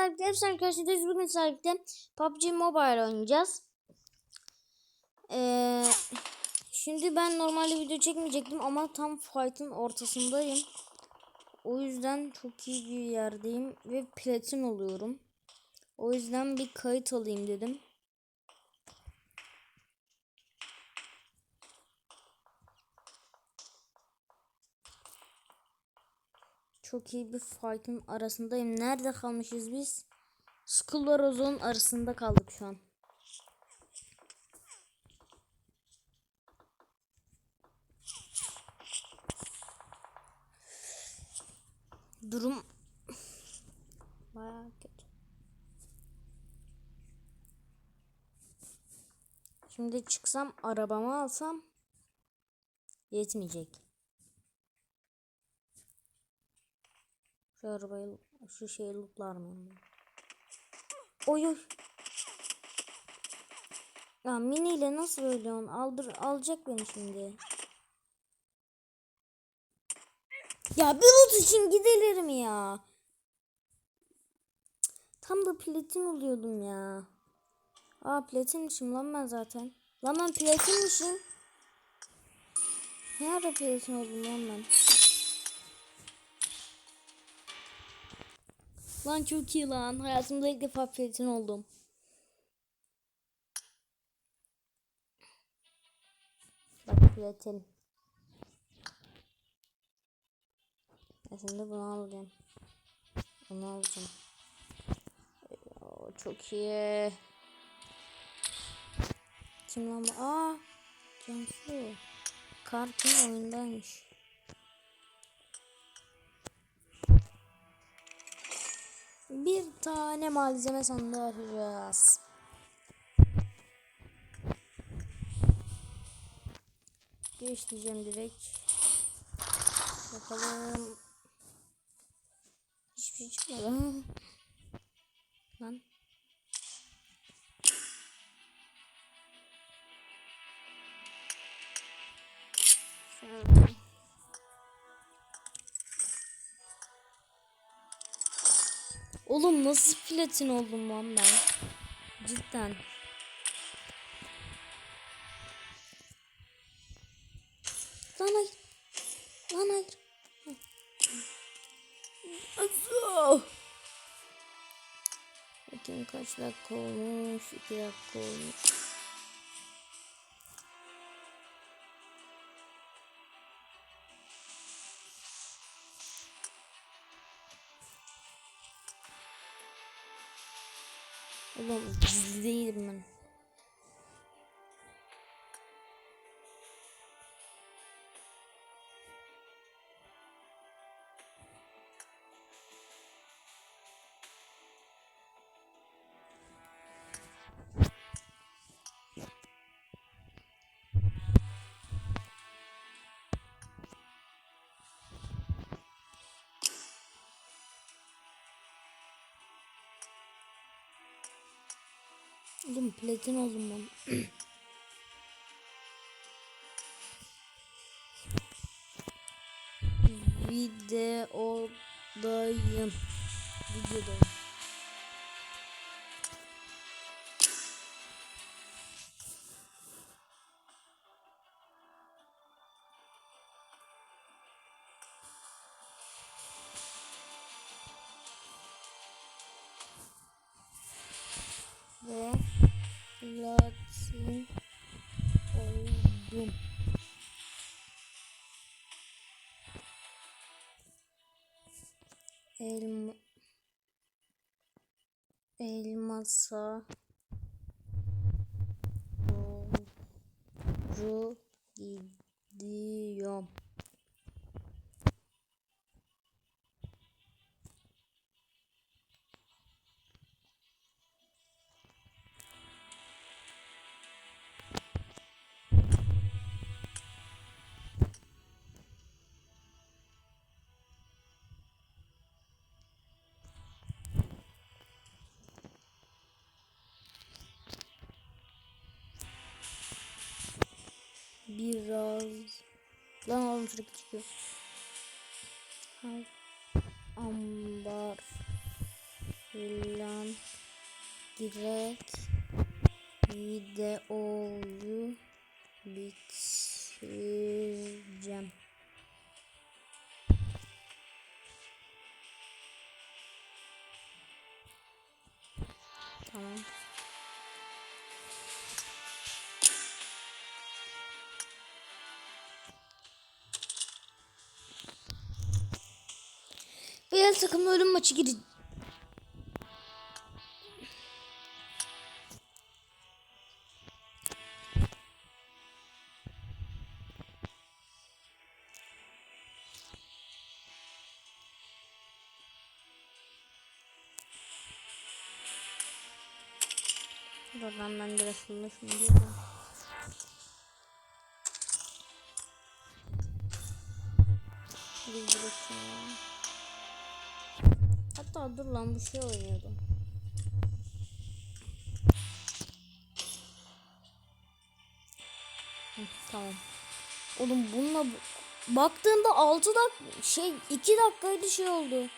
Hepsi arkadaşlar bugün sahipte PUBG Mobile oynayacağız. Ee, şimdi ben normalde video çekmeyecektim ama tam fight'ın ortasındayım. O yüzden çok iyi bir yerdeyim ve platin oluyorum. O yüzden bir kayıt alayım dedim. Çok iyi bir fight'ın arasındayım. Nerede kalmışız biz? Skulloroz'un arasında kaldık şu an. Durum bayağı kötü. Şimdi çıksam arabamı alsam yetmeyecek. Şu arabayı şu şeyi lootlar mıyım? Oy oy. Ya mini ile nasıl ölüyorsun? Aldır alacak beni şimdi. Ya bir loot için gidilir mi ya? Tam da platin oluyordum ya. Aa platinmişim lan ben zaten. Lan ben platinmişim. Ne ara platin oldum lan ben? Lan çok iyi lan. Hayatımda ilk defa platin oldum. Bak. Ben şimdi bunu alacağım. Bunu alacağım. Çok iyi. Kim lan bu? Aa! Cansu. Kartın oyundaymış. Bir tane malzeme sandığı açacağız. Geç diyeceğim direkt. Bakalım. Hiçbir şey çıkmadı. Lan. Oğlum nasıl platin oldum lan ben? Cidden. Lan hayır. Lan hayır. Bakayım kaç dakika olmuş? 2 dakika olmuş. Oğlum gizli değilim ben. Oğlum platin oldum ben. Videodayım. Videodayım. Platin oldum. Elma elmasa doğru gidiyorum. Biraz lan oğlum sürekli çıkıyor. Ambar Lan direkt videoyu bitireceğim. Takımla ölüm maçı gir. Buradan ben biraz fırlaşmayayım diye de. Bir bırakayım. Hatta dur lan bu şey oynuyordum. Tamam. Oğlum bununla bu- baktığımda 6 dak şey 2 dakikaydı şey oldu.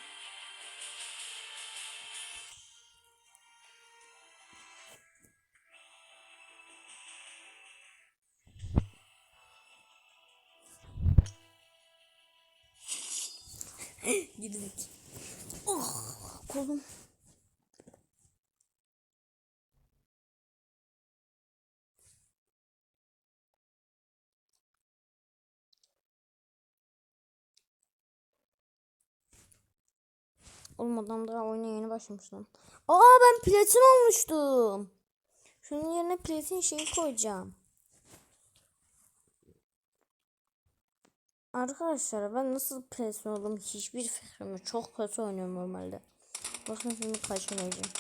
Girdik. Oh kolum. Oğlum adam daha oyuna yeni başlamış lan. Aa ben platin olmuştum. Şunun yerine platin şeyi koyacağım. Arkadaşlar ben nasıl platin oldum hiçbir fikrim yok. Çok kötü oynuyorum normalde. Bakın şimdi kaç oynayacağım.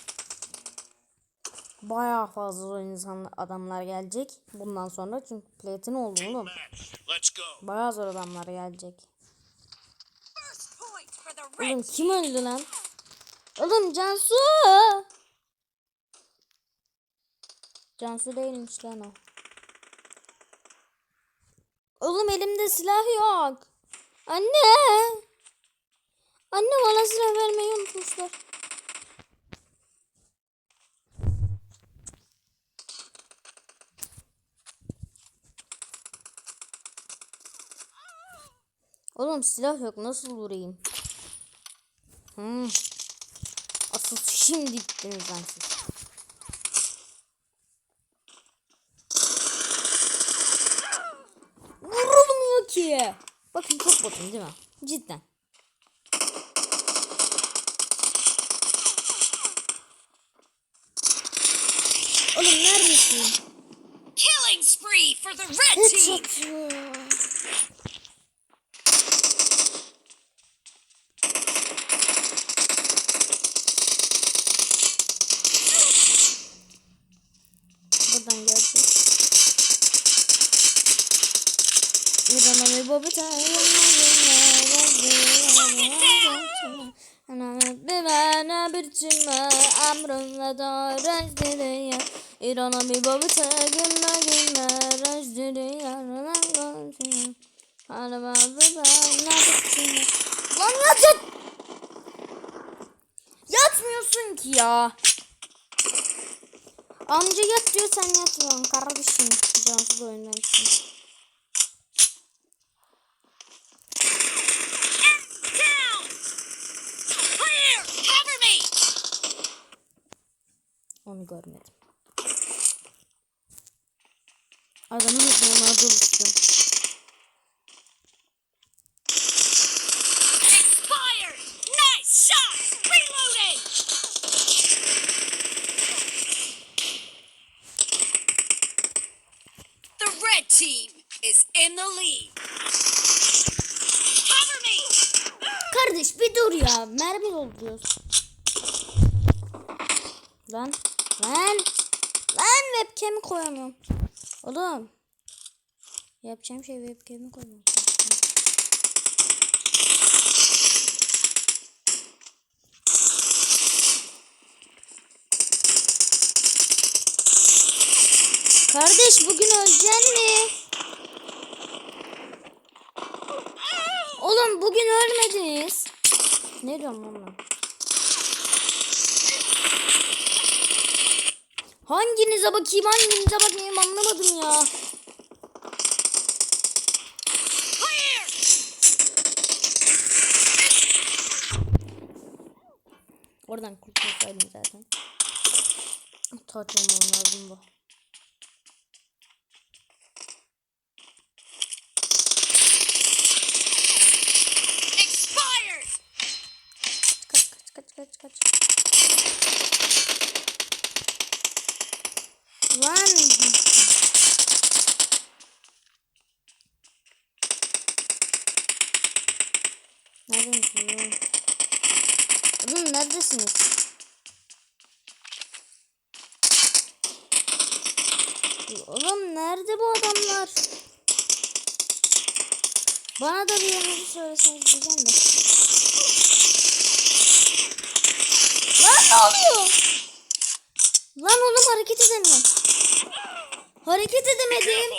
Bayağı fazla insan adamlar gelecek bundan sonra çünkü platin oldum oğlum. Bayağı zor adamlar gelecek. Oğlum kim öldü lan? Oğlum Cansu. Cansu değilmiş lan o. Oğlum elimde silah yok. Anne. Anne bana silah vermeyi unutmuşlar. Oğlum silah yok nasıl vurayım? Hmm. Asıl şimdi gittiniz lan siz. Ki. Bakın çok botum değil mi? Cidden. Oğlum neredesin? Bir bir bana bir tüme amrımla da İrana bir babita gülme gülme rezdiriya Araba bir bana bir tüme Lan yat yat Yatmıyorsun ki ya. Amca yat diyor sen yatmıyorsun kardeşim. Cansız oyundan Down. Clear. Cover me. Onu görmedim. Adamın yanına red team is in the lead. Cover me. Kardeş bir dur ya. Mermi dolduruyoruz. Lan. Lan. Lan webcam'i koyamıyorum. Oğlum. Yapacağım şey webcam'i koyamıyorum. Kardeş bugün öleceksin mi? Oğlum bugün ölmediniz. Ne diyorum lan Hanginize bakayım hanginize bakayım anlamadım ya. Oradan kurtulsaydım zaten. Taç olmam lazım bu. Kaç kaç kaç kaç kaç. Lan. Neredesiniz? Oğlum neredesiniz? Oğlum nerede bu adamlar? Bana da bir yerinizi söyleseniz diyeceğim de. Lan ne oluyor? Lan oğlum hareket edemiyorum. Hareket edemedim.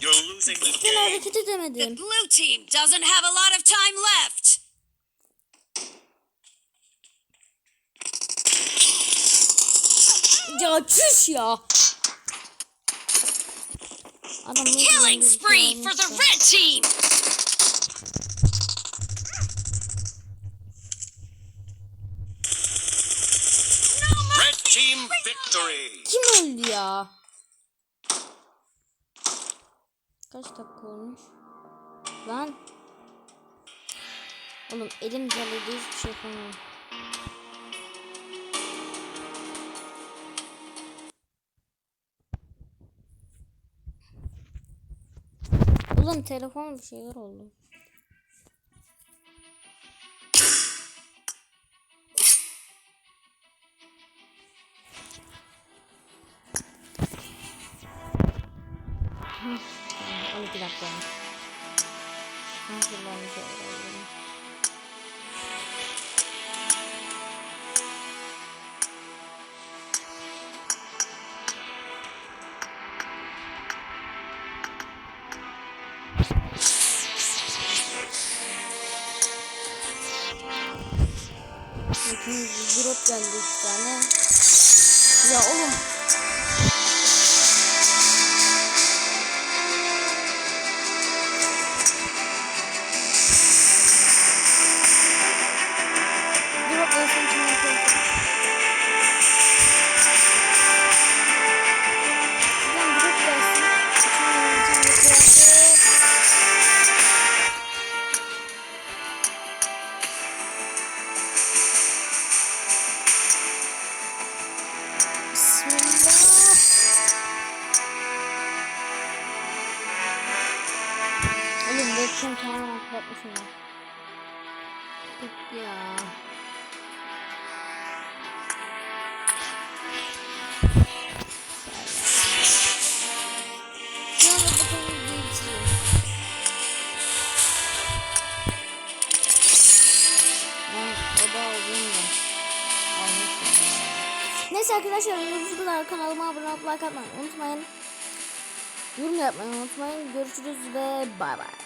You're losing the Ben game. hareket The blue team doesn't have a lot of time left. Ya çüş ya. Adam Killing spree for the red team! Red team victory. Kim öldü ya? Kaç dakika olmuş? Lan. Oğlum elim calıydı hiçbir şey yapamıyorum. Oğlum telefon bir şeyler oldu. Drop geldi iki tane. Ya oğlum kanalıma abone olup like atmayı unutmayın. Yorum yapmayı unutmayın. Görüşürüz ve bay bay.